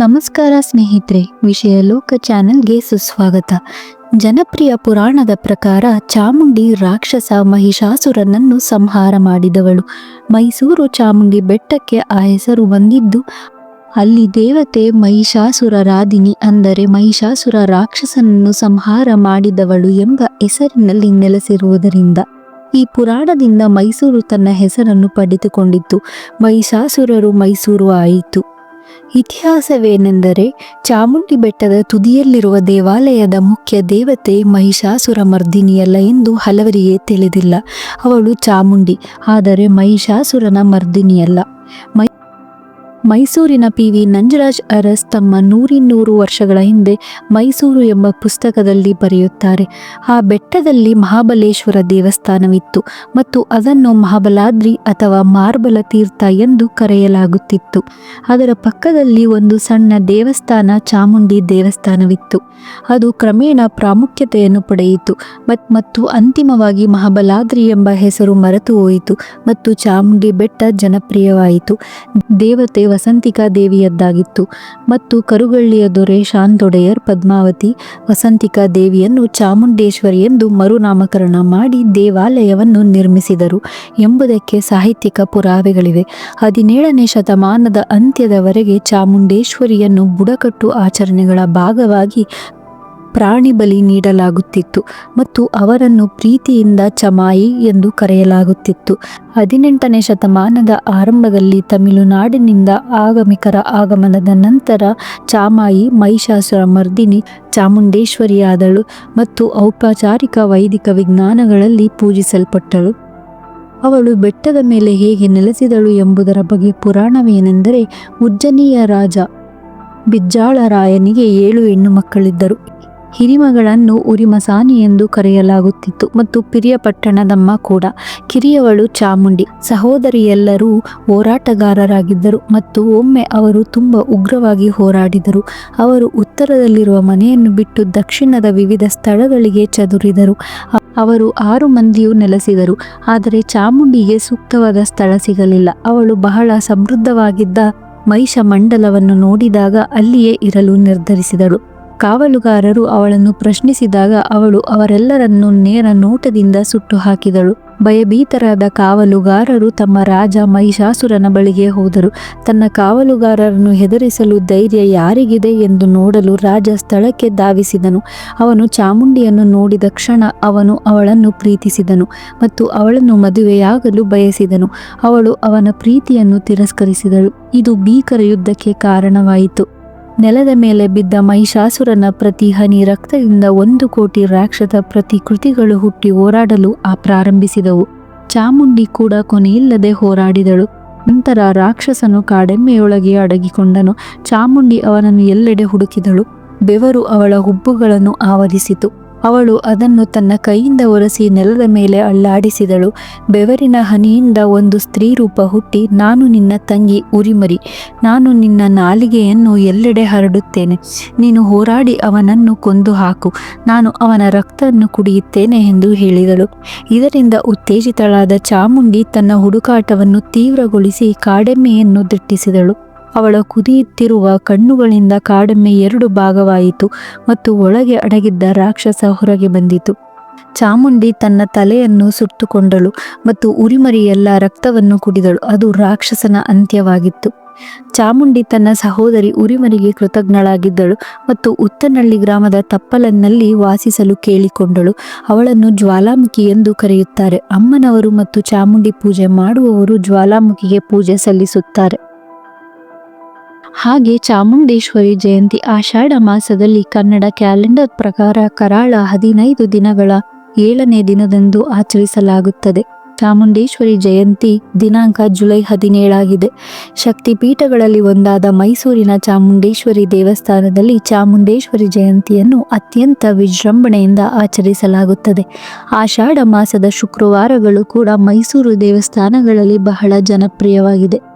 ನಮಸ್ಕಾರ ಸ್ನೇಹಿತರೆ, ವಿಷಯ ಲೋಕ ಚಾನೆಲ್ಗೆ ಸುಸ್ವಾಗತ. ಜನಪ್ರಿಯ ಪುರಾಣದ ಪ್ರಕಾರ ಚಾಮುಂಡಿ ರಾಕ್ಷಸ ಮಹಿಷಾಸುರನನ್ನು ಸಂಹಾರ ಮಾಡಿದವಳು. ಮೈಸೂರು ಚಾಮುಂಡಿ ಬೆಟ್ಟಕ್ಕೆ ಆ ಹೆಸರು ಬಂದಿದ್ದು, ಅಲ್ಲಿ ದೇವತೆ ಮಹಿಷಾಸುರ ರಾಧಿನಿ ಅಂದರೆ ಮಹಿಷಾಸುರ ರಾಕ್ಷಸನನ್ನು ಸಂಹಾರ ಮಾಡಿದವಳು ಎಂಬ ಹೆಸರಿನಲ್ಲಿ ನೆಲೆಸಿರುವುದರಿಂದ, ಈ ಪುರಾಣದಿಂದ ಮೈಸೂರು ತನ್ನ ಹೆಸರನ್ನು ಪಡೆದುಕೊಂಡಿತ್ತು. ಮಹಿಷಾಸುರರು ಮೈಸೂರು ಆಯಿತು. ಇತಿಹಾಸವೇನೆಂದರೆ ಚಾಮುಂಡಿ ಬೆಟ್ಟದ ತುದಿಯಲ್ಲಿರುವ ದೇವಾಲಯದ ಮುಖ್ಯ ದೇವತೆ ಮಹಿಷಾಸುರ ಮರ್ದಿನಿಯಲ್ಲ ಎಂದು ಹಲವರಿಗೆ ತಿಳಿದಿಲ್ಲ. ಅವಳು ಚಾಮುಂಡಿ, ಆದರೆ ಮಹಿಷಾಸುರನ ಮರ್ದಿನಿಯಲ್ಲ. ಮೈ ಮೈಸೂರಿನ ಪಿ ವಿ ನಂಜರಾಜ್ ಅರಸ್ ತಮ್ಮ ನೂರಿನ್ನೂರು ವರ್ಷಗಳ ಹಿಂದೆ ಮೈಸೂರು ಎಂಬ ಪುಸ್ತಕದಲ್ಲಿ ಬರೆಯುತ್ತಾರೆ. ಆ ಬೆಟ್ಟದಲ್ಲಿ ಮಹಾಬಲೇಶ್ವರ ದೇವಸ್ಥಾನವಿತ್ತು ಮತ್ತು ಅದನ್ನು ಮಹಾಬಲಾದ್ರಿ ಅಥವಾ ಮಾರ್ಬಲ ತೀರ್ಥ ಎಂದು ಕರೆಯಲಾಗುತ್ತಿತ್ತು. ಅದರ ಪಕ್ಕದಲ್ಲಿ ಒಂದು ಸಣ್ಣ ದೇವಸ್ಥಾನ, ಚಾಮುಂಡಿ ದೇವಸ್ಥಾನವಿತ್ತು. ಅದು ಕ್ರಮೇಣ ಪ್ರಾಮುಖ್ಯತೆಯನ್ನು ಪಡೆಯಿತು ಮತ್, ಮತ್ತು ಅಂತಿಮವಾಗಿ ಮಹಾಬಲಾದ್ರಿ ಎಂಬ ಹೆಸರು ಮರೆತು ಹೋಯಿತು ಮತ್ತು ಚಾಮುಂಡಿ ಬೆಟ್ಟ ಜನಪ್ರಿಯವಾಯಿತು. ದೇವತೆ ವಸಂತಿಕಾ ದೇವಿಯದ್ದಾಗಿತ್ತು ಮತ್ತು ಕರುಗಳ್ಳಿಯ ದೊರೆ ಶಾಂತೊಡೆಯರ್ ಪದ್ಮಾವತಿ ವಸಂತಿಕಾ ದೇವಿಯನ್ನು ಚಾಮುಂಡೇಶ್ವರಿ ಎಂದು ಮರುನಾಮಕರಣ ಮಾಡಿ ದೇವಾಲಯವನ್ನು ನಿರ್ಮಿಸಿದರು ಎಂಬುದಕ್ಕೆ ಸಾಹಿತ್ಯಿಕ ಪುರಾವೆಗಳಿವೆ. ಹದಿನೇಳನೇ ಶತಮಾನದ ಅಂತ್ಯದವರೆಗೆ ಚಾಮುಂಡೇಶ್ವರಿಯನ್ನು ಬುಡಕಟ್ಟು ಆಚರಣೆಗಳ ಭಾಗವಾಗಿ ಪ್ರಾಣಿ ಬಲಿ ನೀಡಲಾಗುತ್ತಿತ್ತು ಮತ್ತು ಅವರನ್ನು ಪ್ರೀತಿಯಿಂದ ಚಮಾಯಿ ಎಂದು ಕರೆಯಲಾಗುತ್ತಿತ್ತು. ಹದಿನೆಂಟನೇ ಶತಮಾನದ ಆರಂಭದಲ್ಲಿ ತಮಿಳುನಾಡಿನಿಂದ ಆಗಮಿಕರ ಆಗಮನದ ನಂತರ ಚಾಮಾಯಿ ಮಹಿಷಾಸುರ ಮರ್ದಿನಿ ಚಾಮುಂಡೇಶ್ವರಿಯಾದಳು ಮತ್ತು ಔಪಚಾರಿಕ ವೈದಿಕ ವಿಜ್ಞಾನಗಳಲ್ಲಿ ಪೂಜಿಸಲ್ಪಟ್ಟಳು. ಅವಳು ಬೆಟ್ಟದ ಮೇಲೆ ಹೇಗೆ ನೆಲೆಸಿದಳು ಎಂಬುದರ ಬಗ್ಗೆ ಪುರಾಣವೇನೆಂದರೆ ಉಜ್ಜನೀಯ ರಾಜ ಬಿಜ್ಜಾಳರಾಯನಿಗೆ ಏಳು ಹೆಣ್ಣು ಮಕ್ಕಳಿದ್ದರು. ಹಿರಿಮಗಳನ್ನು ಉರಿಮಸಾನಿ ಎಂದು ಕರೆಯಲಾಗುತ್ತಿತ್ತು ಮತ್ತು ಪಿರಿಯಪಟ್ಟಣದಮ್ಮ ಕೂಡ, ಕಿರಿಯವಳು ಚಾಮುಂಡಿ. ಸಹೋದರಿಯೆಲ್ಲರೂ ಹೋರಾಟಗಾರರಾಗಿದ್ದರು ಮತ್ತು ಒಮ್ಮೆ ಅವರು ತುಂಬ ಉಗ್ರವಾಗಿ ಹೋರಾಡಿದರು. ಅವರು ಉತ್ತರದಲ್ಲಿರುವ ಮನೆಯನ್ನು ಬಿಟ್ಟು ದಕ್ಷಿಣದ ವಿವಿಧ ಸ್ಥಳಗಳಿಗೆ ಚದುರಿದರು. ಅವರು ಆರು ಮಂದಿಯೂ ನೆಲೆಸಿದರು, ಆದರೆ ಚಾಮುಂಡಿಗೆ ಸೂಕ್ತವಾದ ಸ್ಥಳ ಸಿಗಲಿಲ್ಲ. ಅವಳು ಬಹಳ ಸಮೃದ್ಧವಾಗಿದ್ದ ಮಹಿಷ ಮಂಡಲವನ್ನು ನೋಡಿದಾಗ ಅಲ್ಲಿಯೇ ಇರಲು ನಿರ್ಧರಿಸಿದಳು. ಕಾವಲುಗಾರರು ಅವಳನ್ನು ಪ್ರಶ್ನಿಸಿದಾಗ ಅವಳು ಅವರೆಲ್ಲರನ್ನು ನೇರ ನೋಟದಿಂದ ಸುಟ್ಟು ಹಾಕಿದಳು. ಭಯಭೀತರಾದ ಕಾವಲುಗಾರರು ತಮ್ಮ ರಾಜ ಮಹಿಷಾಸುರನ ಬಳಿಗೆ ಹೋದರು. ತನ್ನ ಕಾವಲುಗಾರರನ್ನು ಹೆದರಿಸಲು ಧೈರ್ಯ ಯಾರಿಗಿದೆ ಎಂದು ನೋಡಲು ರಾಜ ಸ್ಥಳಕ್ಕೆ ಧಾವಿಸಿದನು. ಅವನು ಚಾಮುಂಡಿಯನ್ನು ನೋಡಿದ ಕ್ಷಣ ಅವನು ಅವಳನ್ನು ಪ್ರೀತಿಸಿದನು ಮತ್ತು ಅವಳನ್ನು ಮದುವೆಯಾಗಲು ಬಯಸಿದನು. ಅವಳು ಅವನ ಪ್ರೀತಿಯನ್ನು ತಿರಸ್ಕರಿಸಿದಳು. ಇದು ಭೀಕರ ಯುದ್ಧಕ್ಕೆ ಕಾರಣವಾಯಿತು. ನೆಲದ ಮೇಲೆ ಬಿದ್ದ ಮಹಿಷಾಸುರನ ಪ್ರತಿ ಹನಿ ರಕ್ತದಿಂದ ಒಂದು ಕೋಟಿ ರಾಕ್ಷಸ ಪ್ರತಿಕೃತಿಗಳು ಹುಟ್ಟಿ ಹೋರಾಡಲು ಆ ಪ್ರಾರಂಭಿಸಿದವು. ಚಾಮುಂಡಿ ಕೂಡ ಕೊನೆಯಿಲ್ಲದೆ ಹೋರಾಡಿದಳು. ನಂತರ ರಾಕ್ಷಸನು ಕಾಡೆಮ್ಮೆಯೊಳಗೆ ಅಡಗಿಕೊಂಡನು. ಚಾಮುಂಡಿ ಅವನನ್ನು ಎಲ್ಲೆಡೆ ಹುಡುಕಿದಳು. ಬೆವರು ಅವಳ ಹುಬ್ಬುಗಳನ್ನು ಆವರಿಸಿತು. ಅವಳು ಅದನ್ನು ತನ್ನ ಕೈಯಿಂದ ಒರೆಸಿ ನೆಲದ ಮೇಲೆ ಅಳ್ಳಾಡಿಸಿದಳು ಬೆವರಿನ ಹನಿಯಿಂದ ಒಂದು ಸ್ತ್ರೀ ರೂಪ ಹುಟ್ಟಿ, ನಾನು ನಿನ್ನ ತಂಗಿ, ಉರಿಮರಿ. ನಾನು ನಿನ್ನ ನಾಲಿಗೆಯನ್ನು ಎಲ್ಲೆಡೆ ಹರಡುತ್ತೇನೆ. ನೀನು ಹೋರಾಡಿ ಅವನನ್ನು ಕೊಂದು ಹಾಕು. ನಾನು ಅವನ ರಕ್ತವನ್ನು ಕುಡಿಯುತ್ತೇನೆ ಎಂದು ಹೇಳಿದಳು. ಇದರಿಂದ ಉತ್ತೇಜಿತಳಾದ ಚಾಮುಂಡಿ ತನ್ನ ಹುಡುಕಾಟವನ್ನು ತೀವ್ರಗೊಳಿಸಿ ಕಾಡೆಮ್ಮೆಯನ್ನು ದಿಟ್ಟಿಸಿದಳು. ಅವಳ ಕುದಿಯುತ್ತಿರುವ ಕಣ್ಣುಗಳಿಂದ ಕಾಡೆಮ್ಮೆ ಎರಡು ಭಾಗವಾಯಿತು ಮತ್ತು ಒಳಗೆ ಅಡಗಿದ್ದ ರಾಕ್ಷಸ ಹೊರಗೆ ಬಂದಿತು. ಚಾಮುಂಡಿ ತನ್ನ ತಲೆಯನ್ನು ಸುತ್ತುಕೊಂಡಳು ಮತ್ತು ಉರಿಮರಿಯೆಲ್ಲ ರಕ್ತವನ್ನು ಕುಡಿದಳು. ಅದು ರಾಕ್ಷಸನ ಅಂತ್ಯವಾಗಿತ್ತು. ಚಾಮುಂಡಿ ತನ್ನ ಸಹೋದರಿ ಉರಿಮರಿಗೆ ಕೃತಜ್ಞಳಾಗಿದ್ದಳು ಮತ್ತು ಉತ್ತನಳ್ಳಿ ಗ್ರಾಮದ ತಪ್ಪಲನ್ನಲ್ಲಿ ವಾಸಿಸಲು ಕೇಳಿಕೊಂಡಳು. ಅವಳನ್ನು ಜ್ವಾಲಾಮುಖಿ ಎಂದು ಕರೆಯುತ್ತಾರೆ. ಅಮ್ಮನವರು ಮತ್ತು ಚಾಮುಂಡಿ ಪೂಜೆ ಮಾಡುವವರು ಜ್ವಾಲಾಮುಖಿಗೆ ಪೂಜೆ ಸಲ್ಲಿಸುತ್ತಾರೆ. ಹಾಗೆ ಚಾಮುಂಡೇಶ್ವರಿ ಜಯಂತಿ ಆಷಾಢ ಮಾಸದಲ್ಲಿ ಕನ್ನಡ ಕ್ಯಾಲೆಂಡರ್ ಪ್ರಕಾರ ಕರಾಳ ಹದಿನೈದು ದಿನಗಳ ಏಳನೇ ದಿನದಂದು ಆಚರಿಸಲಾಗುತ್ತದೆ. ಚಾಮುಂಡೇಶ್ವರಿ ಜಯಂತಿ ದಿನಾಂಕ ಜುಲೈ ಹದಿನೇಳಾಗಿದೆ. ಶಕ್ತಿಪೀಠಗಳಲ್ಲಿ ಒಂದಾದ ಮೈಸೂರಿನ ಚಾಮುಂಡೇಶ್ವರಿ ದೇವಸ್ಥಾನದಲ್ಲಿ ಚಾಮುಂಡೇಶ್ವರಿ ಜಯಂತಿಯನ್ನು ಅತ್ಯಂತ ವಿಜೃಂಭಣೆಯಿಂದ ಆಚರಿಸಲಾಗುತ್ತದೆ. ಆಷಾಢ ಮಾಸದ ಶುಕ್ರವಾರಗಳು ಕೂಡ ಮೈಸೂರು ದೇವಸ್ಥಾನಗಳಲ್ಲಿ ಬಹಳ ಜನಪ್ರಿಯವಾಗಿದೆ.